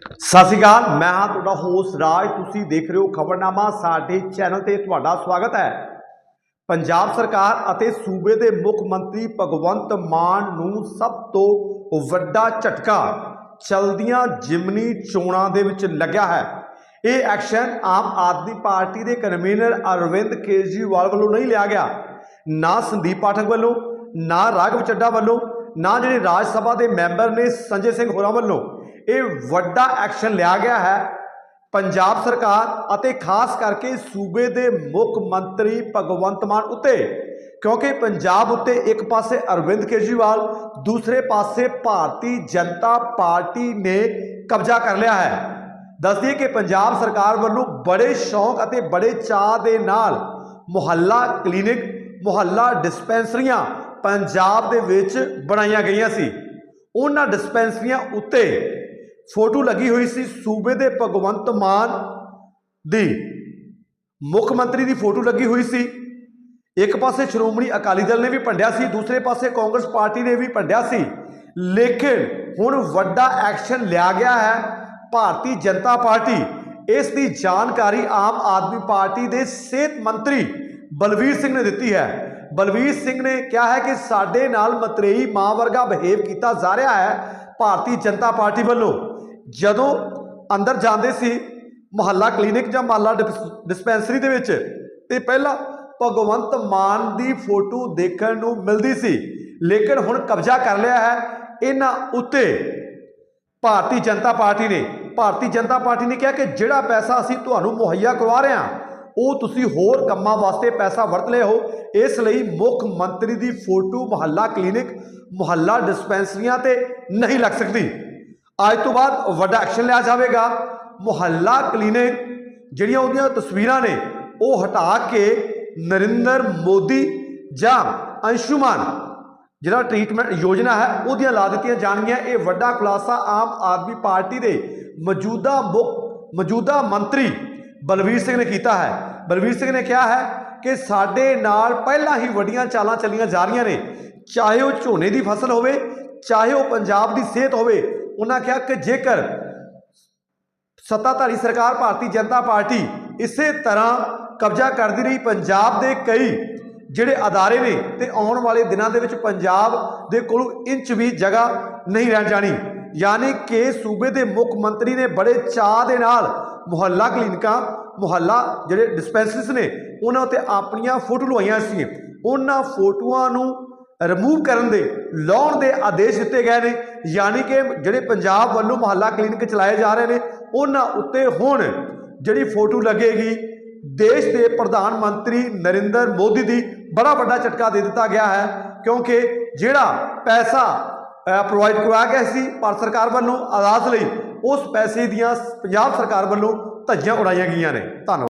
ਸਤਿ ਸ਼੍ਰੀ ਅਕਾਲ, ਮੈਂ ਹਾਂ ਤੁਹਾਡਾ ਹੋਸਟ ਰਾਜ। ਤੁਸੀਂ ਦੇਖ ਰਹੇ ਹੋ ਖਬਰਨਾਮਾ, ਸਾਡੇ ਚੈਨਲ ਤੇ ਤੁਹਾਡਾ ਸਵਾਗਤ ਹੈ। ਪੰਜਾਬ ਸਰਕਾਰ ਅਤੇ ਸੂਬੇ ਦੇ ਮੁੱਖ ਮੰਤਰੀ ਭਗਵੰਤ ਮਾਨ ਨੂੰ ਸਭ ਤੋਂ ਵੱਡਾ ਝਟਕਾ ਚਲਦੀਆਂ ਜਿਮਨੀ ਚੋਣਾਂ ਦੇ ਵਿੱਚ ਲੱਗਿਆ ਹੈ। ਇਹ ਐਕਸ਼ਨ ਆਮ ਆਦਮੀ ਪਾਰਟੀ ਦੇ ਕਨਵੀਨਰ ਅਰਵਿੰਦ ਕੇਜਰੀਵਾਲ ਵੱਲੋਂ ਨਹੀਂ ਲਿਆ ਗਿਆ। ਨਾ ਸੰਦੀਪ ਪਾਠਕ ਵੱਲੋਂ, ਨਾ ਰਾਘਵ ਚੱਡਾ ਵੱਲੋਂ, ਨਾ ਜਿਹੜੇ ਰਾਜ ਸਭਾ ਦੇ ਮੈਂਬਰ ਨੇ ਸੰਜੇ ਸਿੰਘ ਹੋਰਾਂ ਵੱਲੋਂ। ਇਹ ਵੱਡਾ ਐਕਸ਼ਨ ਲਿਆ ਗਿਆ ਹੈ। ਪੰਜਾਬ ਸਰਕਾਰ ਅਤੇ ਖਾਸ ਕਰਕੇ ਸੂਬੇ ਦੇ ਮੁੱਖ ਮੰਤਰੀ ਭਗਵੰਤ ਮਾਨ ਉੱਤੇ, ਕਿਉਂਕਿ ਪੰਜਾਬ ਉੱਤੇ ਇੱਕ ਪਾਸੇ ਅਰਵਿੰਦ ਕੇਜਰੀਵਾਲ, ਦੂਸਰੇ ਪਾਸੇ ਭਾਰਤੀ ਜਨਤਾ ਪਾਰਟੀ ਨੇ ਕਬਜ਼ਾ ਕਰ ਲਿਆ ਹੈ। ਦੱਸਦੀ ਕਿ ਪੰਜਾਬ ਸਰਕਾਰ ਵੱਲੋਂ ਬੜੇ ਸ਼ੌਂਕ ਅਤੇ ਬੜੇ ਚਾਅ ਦੇ ਨਾਲ ਮੁਹੱਲਾ ਕਲੀਨਿਕ, ਮੁਹੱਲਾ ਡਿਸਪੈਂਸਰੀਆਂ ਪੰਜਾਬ ਦੇ ਵਿੱਚ ਬਣਾਈਆਂ ਗਈਆਂ ਸੀ। ਉਹਨਾਂ ਡਿਸਪੈਂਸਰੀਆਂ ਉੱਤੇ ਫੋਟੋ ਲੱਗੀ ਹੋਈ ਸੀ ਸੂਬੇ ਦੇ ਭਗਵੰਤ ਮਾਨ ਦੀ। ਮੁੱਖ ਮੰਤਰੀ ਦੀ ਫੋਟੋ ਲੱਗੀ ਹੋਈ ਸੀ। ਇੱਕ ਪਾਸੇ ਸ਼੍ਰੋਮਣੀ ਅਕਾਲੀ ਦਲ ਨੇ ਵੀ ਭੰਡਿਆ ਸੀ, ਦੂਸਰੇ ਪਾਸੇ ਕਾਂਗਰਸ ਪਾਰਟੀ ਨੇ ਵੀ ਭੰਡਿਆ ਸੀ। ਲੇਕਿਨ ਹੁਣ ਵੱਡਾ ਐਕਸ਼ਨ ਲਿਆ ਗਿਆ ਹੈ ਭਾਰਤੀ ਜਨਤਾ ਪਾਰਟੀ। ਇਸ ਦੀ ਜਾਣਕਾਰੀ ਆਮ ਆਦਮੀ ਪਾਰਟੀ ਦੇ ਸਿਹਤ ਮੰਤਰੀ ਬਲਵੀਰ ਸਿੰਘ ਨੇ ਦਿੱਤੀ ਹੈ। ਬਲਵੀਰ ਸਿੰਘ ਨੇ ਕਿਹਾ ਹੈ ਕਿ ਸਾਡੇ ਨਾਲ ਮਤਰੇਈ ਮਾਂ ਵਰਗਾ ਬਿਹੇਵ ਕੀਤਾ ਜਾ ਰਿਹਾ ਹੈ ਭਾਰਤੀ ਜਨਤਾ ਪਾਰਟੀ ਵੱਲੋਂ। ਜਦੋਂ ਅੰਦਰ ਜਾਂਦੇ ਸੀ ਮੁਹੱਲਾ ਕਲੀਨਿਕ ਜਾਂ ਮੁਹੱਲਾ ਡਿਸ- ਡਿਸਪੈਂਸਰੀ ਦੇ ਵਿੱਚ, ਤੇ ਪਹਿਲਾਂ ਭਗਵੰਤ ਮਾਨ ਦੀ ਫੋਟੋ ਦੇਖਣ ਨੂੰ ਮਿਲਦੀ ਸੀ, ਲੇਕਿਨ ਹੁਣ ਕਬਜ਼ਾ ਕਰ ਲਿਆ ਹੈ ਇਹਨਾਂ ਉੱਤੇ। ਭਾਰਤੀ ਜਨਤਾ ਪਾਰਟੀ ਨੇ, ਭਾਰਤੀ ਜਨਤਾ ਪਾਰਟੀ ਨੇ ਕਿਹਾ ਕਿ ਜਿਹੜਾ ਪੈਸਾ ਅਸੀਂ ਤੁਹਾਨੂੰ ਮੁਹੱਈਆ ਕਰਵਾ ਰਹੇ ਹਾਂ ਉਹ ਤੁਸੀਂ ਹੋਰ ਕੰਮਾਂ ਵਾਸਤੇ ਪੈਸਾ ਵਰਤ ਲਏ ਹੋ। ਇਸ ਲਈ ਮੁੱਖ ਮੰਤਰੀ ਦੀ ਫੋਟੋ ਮੁਹੱਲਾ ਕਲੀਨਿਕ, ਮੁਹੱਲਾ ਡਿਸਪੈਂਸਰੀਆਂ ਤੇ ਨਹੀਂ ਲੱਗ ਸਕਦੀ। ਅੱਜ ਤੋਂ ਬਾਅਦ ਵੱਡਾ ਐਕਸ਼ਨ ਲਿਆ ਜਾਵੇਗਾ। ਮੁਹੱਲਾ ਕਲੀਨਿਕ ਜਿਹੜੀਆਂ ਉਹਦੀਆਂ ਤਸਵੀਰਾਂ ਨੇ, ਉਹ ਹਟਾ ਕੇ ਨਰਿੰਦਰ ਮੋਦੀ ਜਾਂ ਅੰਸ਼ੁਮਾਨ, ਜਿਹੜਾ ਟ੍ਰੀਟਮੈਂਟ ਯੋਜਨਾ ਹੈ, ਉਹਦੀਆਂ ਲਾ ਦਿੱਤੀਆਂ ਜਾਣਗੀਆਂ। ਇਹ ਵੱਡਾ ਖੁਲਾਸਾ ਆਮ ਆਦਮੀ ਪਾਰਟੀ ਦੇ ਮੌਜੂਦਾ ਮੁੱਖ, ਮੌਜੂਦਾ ਮੰਤਰੀ ਬਲਵੀਰ ਸਿੰਘ ਨੇ ਕੀਤਾ ਹੈ। ਬਲਵੀਰ ਸਿੰਘ ਨੇ ਕਿਹਾ ਹੈ ਕਿ ਸਾਡੇ ਨਾਲ ਪਹਿਲਾਂ ਹੀ ਵੱਡੀਆਂ ਚਾਲਾਂ ਚੱਲੀਆਂ ਜਾ ਰਹੀਆਂ ਨੇ। ਚਾਹੇ ਉਹ ਝੋਨੇ ਦੀ ਫਸਲ ਹੋਵੇ, ਚਾਹੇ ਉਹ ਪੰਜਾਬ ਦੀ ਸਿਹਤ ਹੋਵੇ, ਉਹਨਾਂ ਕਿਹਾ ਕਿ ਜੇਕਰ ਸੱਤਾਧਾਰੀ ਸਰਕਾਰ, ਭਾਰਤੀ ਜਨਤਾ ਪਾਰਟੀ ਇਸੇ ਤਰ੍ਹਾਂ ਕਬਜ਼ਾ ਕਰਦੀ ਰਹੀ, ਪੰਜਾਬ ਦੇ ਕਈ ਜਿਹੜੇ ਅਦਾਰੇ ਨੇ ਤੇ ਆਉਣ ਵਾਲੇ ਦਿਨਾਂ ਦੇ ਵਿੱਚ ਪੰਜਾਬ ਦੇ ਕੋਲੋਂ ਇੰਚ ਵੀ ਜਗ੍ਹਾ ਨਹੀਂ ਰਹਿ ਜਾਣੀ। ਯਾਨੀ ਕਿ ਸੂਬੇ ਦੇ ਮੁੱਖ ਮੰਤਰੀ ਨੇ ਬੜੇ ਚਾਅ ਦੇ ਨਾਲ ਮੁਹੱਲਾ ਕਲੀਨਿਕਾਂ, ਮੁਹੱਲਾ ਜਿਹੜੇ ਡਿਸਪੈਂਸਰੀਜ਼ ਨੇ, ਉਹਨਾਂ ਉੱਤੇ ਆਪਣੀਆਂ ਫੋਟੋ ਲਵਾਈਆਂ ਸੀ। ਉਹਨਾਂ ਫੋਟੋਆਂ ਨੂੰ ਰਿਮੂਵ ਕਰਨ ਦੇ, ਲਾਉਣ ਦੇ ਆਦੇਸ਼ ਦਿੱਤੇ ਗਏ ਨੇ। ਯਾਨੀ ਕਿ ਜਿਹੜੇ ਪੰਜਾਬ ਵੱਲੋਂ ਮੁਹੱਲਾ ਕਲੀਨਿਕ ਚਲਾਏ ਜਾ ਰਹੇ ਨੇ, ਉਹਨਾਂ ਉੱਤੇ ਹੁਣ ਜਿਹੜੀ ਫੋਟੋ ਲੱਗੇਗੀ, ਦੇਸ਼ ਦੇ ਪ੍ਰਧਾਨ ਮੰਤਰੀ ਨਰਿੰਦਰ ਮੋਦੀ ਦੀ ਬੜਾ ਵੱਡਾ ਝਟਕਾ ਦੇ ਦਿੱਤਾ ਗਿਆ ਹੈ। ਕਿਉਂਕਿ ਜਿਹੜਾ ਪੈਸਾ ਪ੍ਰੋਵਾਈਡ ਕਰਵਾਇਆ ਗਿਆ ਸੀ ਭਾਰਤ ਸਰਕਾਰ ਵੱਲੋਂ ਆਜ਼ਾਦ ਲਈ। ਉਸ ਪੈਸੇ ਦੀਆਂ ਪੰਜਾਬ ਸਰਕਾਰ ਵੱਲੋਂ ਧੱਜੀਆਂ ਉਡਾਈਆਂ ਗਈਆਂ ਨੇ। ਧੰਨਵਾਦ।